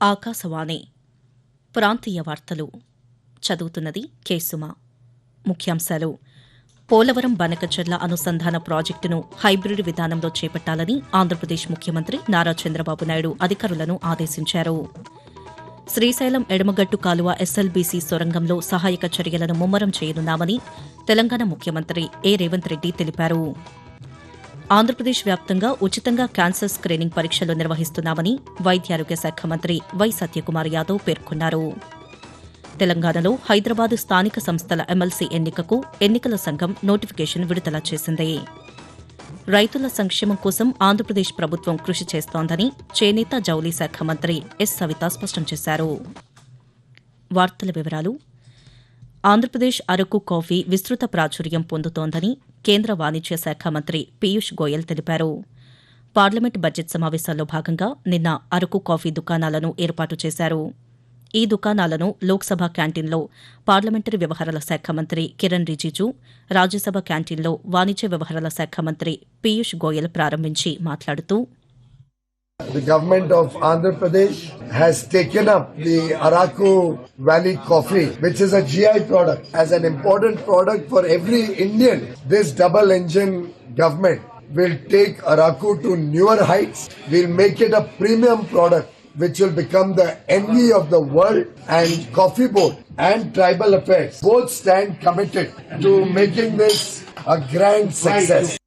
ఆకాశవాణి. ప్రాంతీయ వార్తలు. చదువుతున్నది కేసుమ. ముఖ్యాంశాలు. పోలవరం బనకచెర్ల అనుసంధాన ప్రాజెక్టును హైబ్రిడ్ విధానంలో చేపట్టాలని ఆంధ్రప్రదేశ్ ముఖ్యమంత్రి నారా చంద్రబాబు నాయుడు అధికారులను ఆదేశించారు. శ్రీశైలం ఎడమగట్టు కాలువ ఎస్ఎల్బీసీ సొరంగంలో సహాయక చర్యలను ముమ్మరం చేయనున్నామని తెలంగాణ ముఖ్యమంత్రి ఏ. రేవంత్ రెడ్డి తెలిపారు. ఆంధ్రప్రదేశ్ వ్యాప్తంగా ఉచితంగా క్యాన్సర్ స్క్రీనింగ్ పరీక్షలు నిర్వహిస్తున్నామని వైద్యారోగ్య శాఖ మంత్రి వై సత్యకుమార్ యాదవ్ పేర్కొన్నారు. తెలంగాణలో హైదరాబాద్ స్థానిక సంస్థల ఎమ్మెల్సీ ఎన్నికకు ఎన్నికల సంఘం నోటిఫికేషన్ విడుదల చేసింది. రైతుల సంక్షేమం కోసం ఆంధ్రప్రదేశ్ ప్రభుత్వం కృషి చేస్తోందని చేనేత జౌలీ శాఖ మంత్రి ఎస్ సవిత స్పష్టం చేశారు. వార్తల వివరాలు ఆంధ్రప్రదేశ్ అరకు కాఫీ విస్తృత ప్రాచుర్యం పొందుతోందని కేంద్ర వాణిజ్య శాఖ మంత్రి పీయూష్ గోయల్ తెలిపారు. పార్లమెంట్ బడ్జెట్ సమావేశాల్లో భాగంగా నిన్న అరకు కాఫీ దుకాణాలను ఏర్పాటు చేశారు. ఈ దుకాణాలను లోక్సభ క్యాంటీన్లో పార్లమెంటరీ వ్యవహారాల శాఖ మంత్రి కిరణ్ రిజిజు రాజ్యసభ క్యాంటీన్లో వాణిజ్య వ్యవహారాల శాఖ మంత్రి పీయూష్ గోయల్ ప్రారంభించి మాట్లాడుతూ The government of Andhra Pradesh has taken up the Araku Valley coffee, which is a GI product, as an important product for every Indian. This double engine government will take Araku to newer heights. We'll make it a premium product which will become the envy of the world and Coffee Board and Tribal Affairs both stand committed to making this a grand success.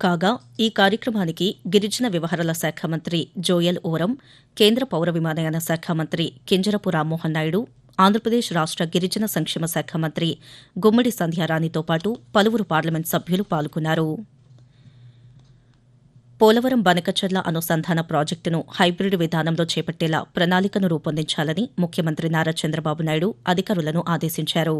కాగా ఈ కార్యక్రమానికి గిరిజన వ్యవహారాల శాఖ మంత్రి జోయల్ ఓరం కేంద్ర పౌర విమానయాన శాఖ మంత్రి కింజరపు రామ్మోహన్ నాయుడు ఆంధ్రప్రదేశ్ రాష్ట గిరిజన సంక్షేమ శాఖ మంత్రి గుమ్మడి సంధ్యారాణితో పాటు పలువురు పార్లమెంట్ సభ్యులు పాల్గొన్నారు. పోలవరం బనకచర్ల అనుసంధాన ప్రాజెక్టును హైబ్రిడ్ విధానంలో చేపట్టేలా ప్రణాళికను రూపొందించాలని ముఖ్యమంత్రి నారా చంద్రబాబు నాయుడు అధికారులను ఆదేశించారు.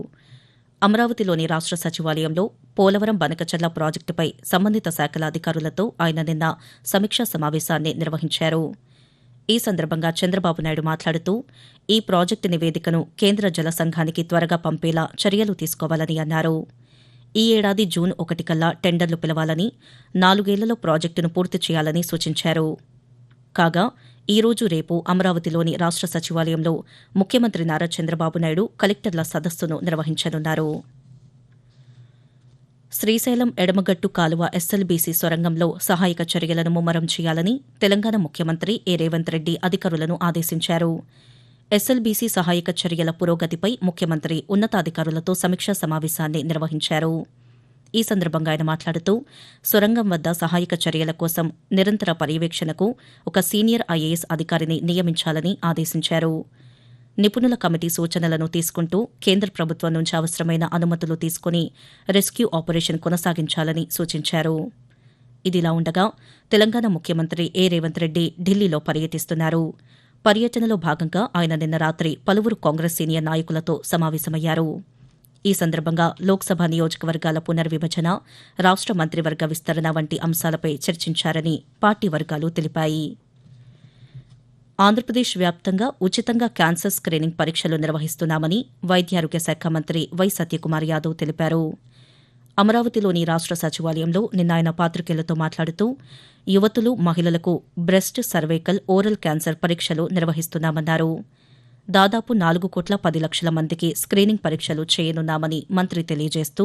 అమరావతిలోని రాష్ట సచివాలయంలో పోలవరం బనకచర్ల ప్రాజెక్టుపై సంబంధిత శాఖల అధికారులతో ఆయన నిన్న సమీక్షా సమావేశాన్ని నిర్వహించారు. ఈ సందర్భంగా చంద్రబాబు నాయుడు మాట్లాడుతూ ఈ ప్రాజెక్టు నివేదికను కేంద్ర జల సంఘానికి త్వరగా పంపేలా చర్యలు తీసుకోవాలని అన్నారు. ఈ ఏడాది జూన్ ఒకటి కల్లా టెండర్లు పిలవాలని నాలుగేళ్ళలో ప్రాజెక్టును పూర్తి చేయాలని సూచించారు. కాగా ఈ రోజు రేపు అమరావతిలోని రాష్ట సచివాలయంలో ముఖ్యమంత్రి నారా చంద్రబాబు నాయుడు కలెక్టర్ల సదస్సును నిర్వహించనున్నారు. శ్రీశైలం ఎడమగట్టు కాలువ ఎస్ఎల్బీసీ సొరంగంలో సహాయక చర్యలను ముమ్మరం చేయాలని తెలంగాణ ముఖ్యమంత్రి ఏ. రేవంత్ రెడ్డి అధికారులను ఆదేశించారు. ఎస్ఎల్బీసీ సహాయక చర్యల పురోగతిపై ముఖ్యమంత్రి ఉన్నతాధికారులతో సమీక్షా సమావేశాన్ని నిర్వహించారు. ఈ సందర్భంగా ఆయన మాట్లాడుతూ సొరంగం వద్ద సహాయక చర్యల కోసం నిరంతర పర్యవేక్షణకు ఒక సీనియర్ ఐఏఎస్ అధికారిని నియమించాలని ఆదేశించారు. నిపుణుల కమిటీ సూచనలను తీసుకుంటూ కేంద్ర ప్రభుత్వం నుంచి అవసరమైన అనుమతులు తీసుకుని రెస్క్యూ ఆపరేషన్ కొనసాగించాలని సూచించారు. ఇదిలా ఉండగా తెలంగాణ ముఖ్యమంత్రి ఏ రేవంత్ రెడ్డి ఢిల్లీలో పర్యటిస్తున్నారు. పర్యటనలో భాగంగా ఆయన నిన్న రాత్రి పలువురు కాంగ్రెస్ సీనియర్ నాయకులతో సమావేశమయ్యారు. ఈ సందర్భంగా లోక్సభ నియోజకవర్గాల పునర్విభజన రాష్ట మంత్రివర్గ విస్తరణ వంటి అంశాలపై చర్చించారని పార్టీ వర్గాలు తెలిపాయి. ఆంధ్రప్రదేశ్ వ్యాప్తంగా ఉచితంగా క్యాన్సర్ స్క్రీనింగ్ పరీక్షలు నిర్వహిస్తున్నామని వైద్యారోగ్య శాఖ మంత్రి వై సత్యకుమార్ యాదవ్ తెలిపారు. అమరావతిలోని రాష్ట సచివాలయంలో నిన్న ఆయన పాత్రికేయులతో మాట్లాడుతూ యువతులు మహిళలకు బ్రెస్ట్ సర్వైకల్ ఓరల్ క్యాన్సర్ పరీక్షలు నిర్వహిస్తున్నామన్నారు. దాదాపు నాలుగు కోట్ల పది లక్షల మందికి స్క్రీనింగ్ పరీక్షలు చేయనున్నామని మంత్రి తెలియజేస్తూ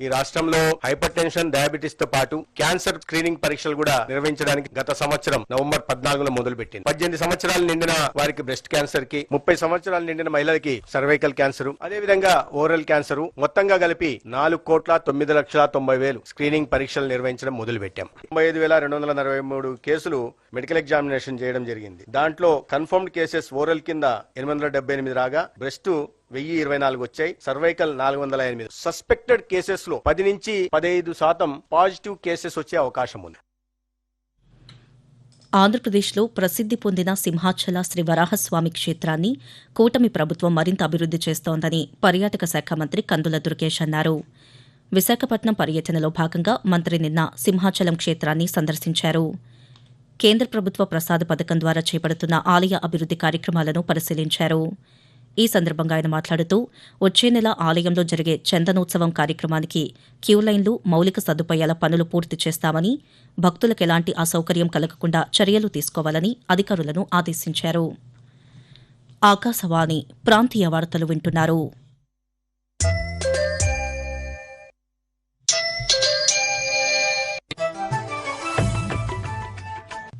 ఈ రాష్ట్రంలో హైపర్ టెన్షన్ డయాబెటీస్తో పాటు క్యాన్సర్ స్క్రీనింగ్ పరీక్షలు కూడా నిర్వహించడానికి గత సంవత్సరం నవంబర్ పద్నాలుగులో మొదలు పెట్టింది పద్దెనిమిది సంవత్సరాలు నిండిన వారికి బ్రెస్ట్ క్యాన్సర్కి ముప్పై సంవత్సరాలు నిండిన మహిళలకి సర్వైకల్ క్యాన్సర్ అదే విధంగా ఓరల్ క్యాన్సర్ మొత్తంగా కలిపి నాలుగు కోట్ల తొమ్మిది లక్షల తొంభై వేలు స్క్రీనింగ్ పరీక్షలు నిర్వహించడం మొదలు పెట్టాం తొంభై ఐదు వేల రెండు వందల నలభై మూడు కేసులు మెడికల్ ఎగ్జామినేషన్ చేయడం జరిగింది. దాంట్లో కన్ఫర్మ్డ్ కేసెస్ ఓరల్ కింద ఎనిమిది వందల డెబ్బై ఎనిమిది రాగా బ్రెస్ట్ వెయ్యి ఇరవై నాలుగు వచ్చాయి. సర్వైకల్ నాలుగు వందల ఎనిమిది. సస్పెక్టెడ్ కేసెస్లో పది నుంచి పదహైదు శాతం పాజిటివ్ కేసెస్ వచ్చే అవకాశం ఉంది. ఆంధ్రప్రదేశ్లో ప్రసిద్ది పొందిన సింహాచల శ్రీ వరాహస్వామి క్షేత్రాన్ని కూటమి ప్రభుత్వం మరింత అభివృద్ది చేస్తోందని పర్యాటక శాఖ మంత్రి కందుల దుర్గేష్ అన్నారు. విశాఖపట్నం పర్యటనలో భాగంగా మంత్రి నిన్న సింహాచలం క్షేత్రాన్ని సందర్శించారు. కేంద్ర ప్రభుత్వ ప్రసాద పథకం ద్వారా చేపడుతున్న ఆలయ అభివృద్ది కార్యక్రమాలను పరిశీలించారు. ఈ సందర్భంగా ఆయన మాట్లాడుతూ వచ్చే నెల ఆలయంలో జరిగే చందనోత్సవం కార్యక్రమానికి క్యూ లైన్లు మౌలిక సదుపాయాల పనులు పూర్తి చేస్తామని భక్తులకు ఎలాంటి అసౌకర్యం కలగకుండా చర్యలు తీసుకోవాలని అధికారులను ఆదేశించారు. ఆకాశవాణి ప్రాంతీయ వార్తలు వింటున్నారు.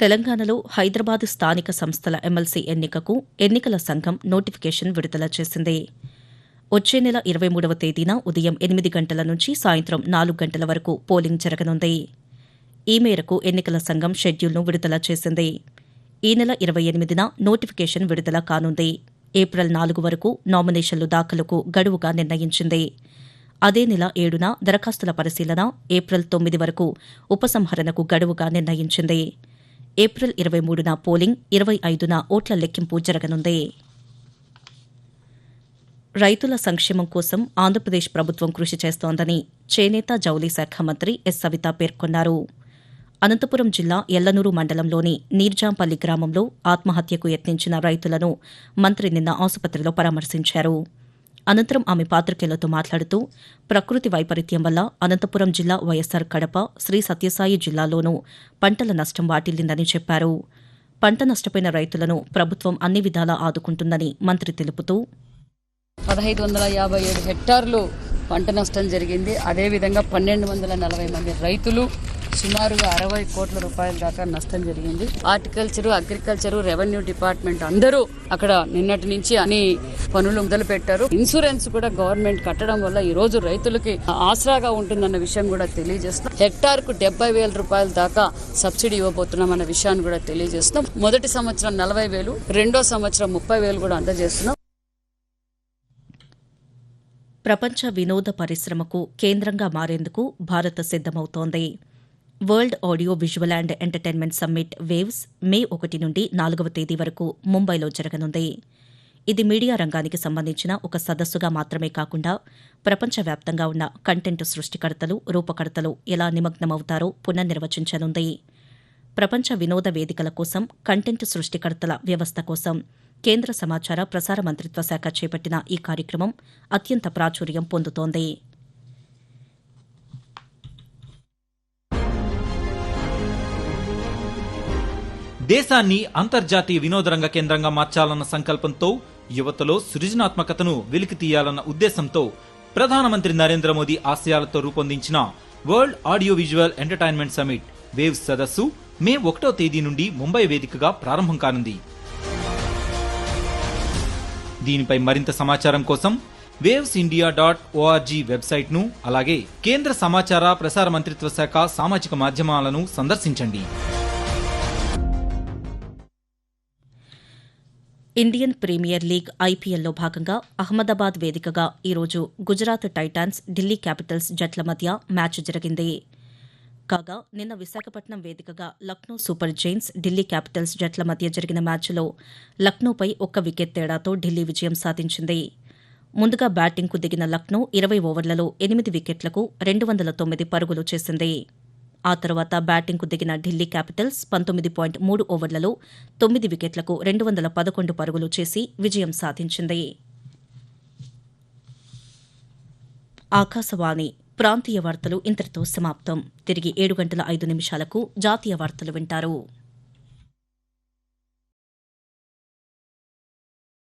తెలంగాణలో హైదరాబాద్ స్థానిక సంస్థల ఎమ్మెల్సీ ఎన్నికకు ఎన్నికల సంఘం నోటిఫికేషన్ విడుదల చేసింది. వచ్చే నెల ఇరవై మూడవ తేదీన ఉదయం ఎనిమిది గంటల నుంచి సాయంత్రం నాలుగు గంటల వరకు పోలింగ్ జరగనుంది. ఈ మేరకు ఎన్నికల సంఘం షెడ్యూల్ను విడుదల చేసింది. ఈ నెల ఇరవై ఎనిమిదిన నోటిఫికేషన్ విడుదల కానుంది. ఏప్రిల్ నాలుగు వరకు నామినేషన్లు దాఖలుకు గడువుగా నిర్ణయించింది. అదే నెల ఏడున దరఖాస్తుల పరిశీలన ఏప్రిల్ తొమ్మిది వరకు ఉపసంహరణకు గడువుగా నిర్ణయించింది. ఏప్రిల్ ఇరవై మూడున పోలింగ్ ఇరవై ఐదున ఓట్ల లెక్కింపు జరగనుంది. రైతుల సంక్షేమం కోసం ఆంధ్రప్రదేశ్ ప్రభుత్వం కృషి చేస్తోందని చేనేత జౌలీ శాఖ మంత్రి ఎస్ సవిత పేర్కొన్నారు. అనంతపురం జిల్లా ఎల్లనూరు మండలంలోని నీర్జాంపల్లి గ్రామంలో ఆత్మహత్యకు యత్నించిన రైతులను మంత్రి నిన్న ఆసుపత్రిలో పరామర్శించారు. అనంతరం ఆమె పాత్రికేయులతో మాట్లాడుతూ ప్రకృతి వైపరీత్యం వల్ల అనంతపురం జిల్లా వైఎస్సార్ కడప శ్రీ సత్యసాయి జిల్లాలోనూ పంటల నష్టం వాటిల్లిందని చెప్పారు. పంట నష్టపోయిన రైతులను ప్రభుత్వం అన్ని విధాలా ఆదుకుంటుందని మంత్రి తెలుపుతూ పదహైదు వందల యాభై ఏడు హెక్టార్లు పంట నష్టం జరిగింది. అదేవిధంగా పన్నెండు వందల నలభై మంది రైతులు సుమారుగా అరవై కోట్ల రూపాయల దాకా నష్టం జరిగింది. హార్టికల్చరు అగ్రికల్చరు రెవెన్యూ డిపార్ట్మెంట్ అందరూ అక్కడ నిన్నటి నుంచి అన్ని పనులు మొదలు పెట్టారు ఇన్సూరెన్స్ కూడా గవర్నమెంట్ కట్టడం వల్ల ఈ రోజు రైతులకి ఆసరాగా ఉంటుందన్న విషయం కూడా తెలియజేస్తున్నాం. హెక్టార్కు డెబ్బై వేల రూపాయల దాకా సబ్సిడీ ఇవ్వబోతున్నాం అన్న విషయాన్ని కూడా తెలియజేస్తున్నాం. మొదటి సంవత్సరం నలభై వేలు రెండో సంవత్సరం ముప్పై వేలు కూడా అందజేస్తున్నాం. ప్రపంచ వినోద పరిశ్రమకు కేంద్రంగా మారేందుకు Bharat సిద్దమవుతోంది world audio visual and entertainment summit waves May ఒకటి నుండి నాలుగవ తేదీ వరకు ముంబైలో జరగనుంది. ఇది మీడియా రంగానికి సంబంధించిన ఒక సదస్సుగా మాత్రమే కాకుండా ప్రపంచవ్యాప్తంగా ఉన్న కంటెంట్ సృష్టికర్తలు రూపకర్తలు ఎలా నిమగ్నమవుతారో పునర్నిర్వచించనుంది. ప్రపంచ వినోద వేదికల కోసం కంటెంట్ సృష్టికర్తల వ్యవస్థ కోసం కేంద్ర సమాచార ప్రసార మంత్రిత్వ శాఖ చేపట్టిన ఈ కార్యక్రమం అత్యంత ప్రాచుర్యం పొందుతోంది. దేశాన్ని అంతర్జాతీయ వినోదరంగ కేంద్రంగా మార్చాలన్న సంకల్పంతో యువతలో సృజనాత్మకతను వెలికి తీయాలన్న ఉద్దేశంతో ప్రధానమంత్రి నరేంద్ర మోదీ ఆశయాలతో రూపొందించిన world audio visual entertainment summit waves సదస్సు మే ఒకటో తేదీ నుండి ముంబై వేదికగా ప్రారంభం కానుంది. దీనిపై మరింత సమాచారం కోసం వేవ్స్ ఇండియా డాట్ ఓఆర్జీ వెబ్సైట్ను అలాగే కేంద్ర సమాచార ప్రసార మంత్రిత్వ శాఖ సామాజిక మాధ్యమాలను సందర్శించండి. ఇండియన్ ప్రీమియర్ లీగ్ ఐపీఎల్లో భాగంగా అహ్మదాబాద్ వేదికగా ఈరోజు గుజరాత్ టైటాన్స్ ఢిల్లీ క్యాపిటల్స్ జట్ల మధ్య మ్యాచ్ జరిగింది. కాగా నిన్న విశాఖపట్నం వేదికగా Lucknow super giants Delhi capitals జట్ల మధ్య జరిగిన మ్యాచ్లో లక్నోపై ఒక్క వికెట్ తేడాతో ఢిల్లీ విజయం సాధించింది. ముందుగా బ్యాటింగ్కు దిగిన లక్నో ఇరవై ఓవర్లలో ఎనిమిది వికెట్లకు రెండు వందల తొమ్మిది పరుగులు చేసింది. ఆ తర్వాత బ్యాటింగ్కు దిగిన ఢిల్లీ క్యాపిటల్స్ పంతొమ్మిది పాయింట్ మూడు ఓవర్లలో తొమ్మిది వికెట్లకు రెండు వందల పదకొండు పరుగులు చేసి విజయం సాధించింది. ఆకాశవాణి ప్రాంతీయ వార్తలు ఇంతటితో సమాప్తం. తిరిగి ఏడు గంటల ఐదు నిమిషాలకు జాతీయ వార్తలు వింటారు.